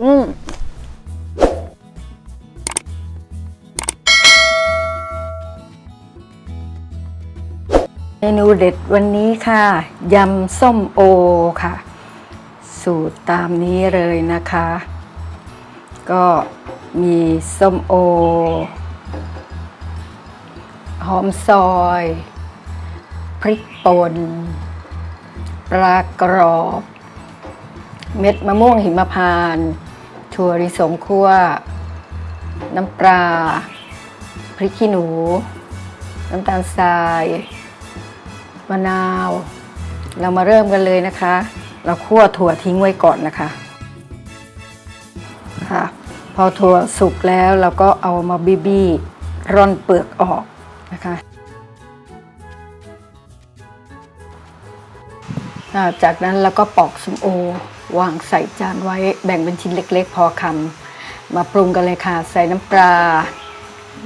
อืมเมนูเด็ดวันนี้ค่ะ ยำส้มโอค่ะ สูตรตามนี้เลยนะคะ ก็มีส้มโอ หอมซอย พริกป่นปลากรอบ เม็ดมะม่วงหิมพานต์ ถั่วลิสงคั่ว น้ำปลาพริกขี้หนู น้ำตาลทราย มะนาว เรามาเริ่มกันเลยนะคะ เราคั่วถั่วทิ้งไว้ก่อนนะคะค่ะพอถั่วสุกแล้วเราก็เอามาบีบีร่อนเปลือกออกนะคะจากนั้นเราก็ปอกส้มโอ วางใส่จานไว้แบ่งเป็นชิ้นเล็ก ๆ พอคำมาปรุงกันเลยค่ะ ใส่น้ำปลา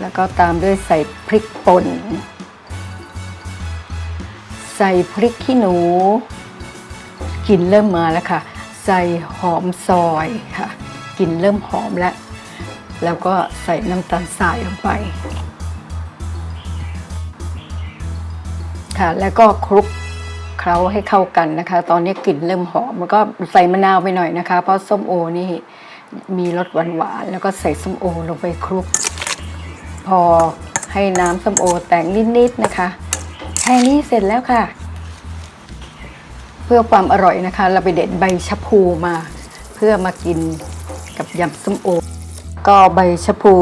แล้วก็ตามด้วยใส่พริกป่น ใส่พริกขี้หนูกลิ่นเริ่มมาแล้วค่ะ ใส่หอมซอยค่ะกลิ่นเริ่มหอมแล้ว แล้วก็ใส่น้ำตาลทรายลงไป ค่ะ แล้วก็คลุก เคล้าให้เข้ากันนะคะ ตอนนี้กลิ่นเริ่มหอมแล้วก็ใส่มะนาวไปหน่อยนะคะ เพราะส้มโอนี่มีรสหวานๆแล้วก็ใส่ส้มโอลงไปคลุก พอให้น้ำส้มโอแตกนิดๆนะคะแค่นี้เสร็จแล้วค่ะ เพื่อความอร่อยนะคะ เราไปเด็ดใบชะพูมา เพื่อมากินกับยำส้มโอ ก็ใบชะพู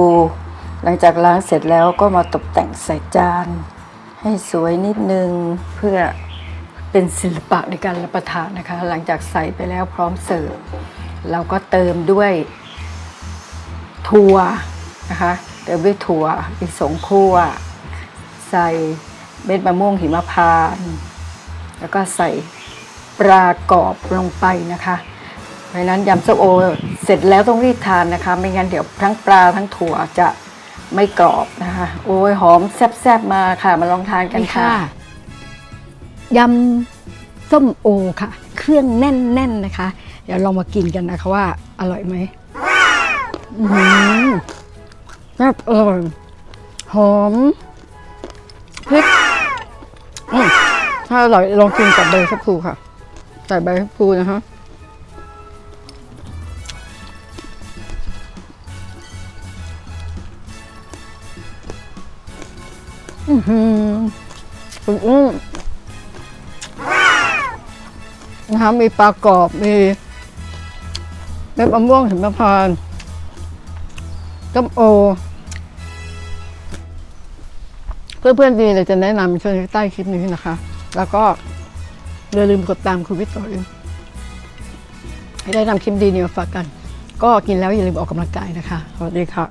หลังจากล้างเสร็จแล้วก็มาตกแต่งใส่จาน ให้สวยนิดนึงเพื่อ เป็นศิลปะในการรับประทานนะคะ หลังจากใส่ไปแล้วพร้อมเสิร์ฟเราก็เติมด้วยถั่วนะคะเติมด้วยถั่วลิสงคั่วใส่เม็ดมะม่วงหิมพานต์แล้วก็ใส่ปลากรอบลงไปนะคะเพราะนั้นยำส้มโอเสร็จแล้วต้องรีบทานนะคะ ไม่งั้นเดี๋ยวทั้งปลาทั้งถั่วจะไม่กรอบนะคะ โอ้ยหอมแซ่บๆมาค่ะ มาลองทานกันค่ะ ยำส้มโอค่ะ เครื่องแน่นๆนะคะ เดี๋ยวลองมากินกันนะคะว่าอร่อยไหมอือหือแซ่บอร่อยหอมพริกอืมถ้าอร่อยลองกินกับใบชะพลูค่ะ ใส่ใบชะพลูนะคะอือหืออุ้ม นะคะมีปลากรอบมีเม็ดมะม่วงหิมพานต์ต้มโอ เพื่อนๆดีเลยจะแนะนำช่วงใต้คลิปนี้นะคะ แล้วก็อย่าลืมกดตามคุณวิทย์ต่อยให้ได้นำคลิปดีๆมาฝากกัน ก็กินแล้วอย่าลืมออกกำลังกายนะคะ สวัสดีค่ะ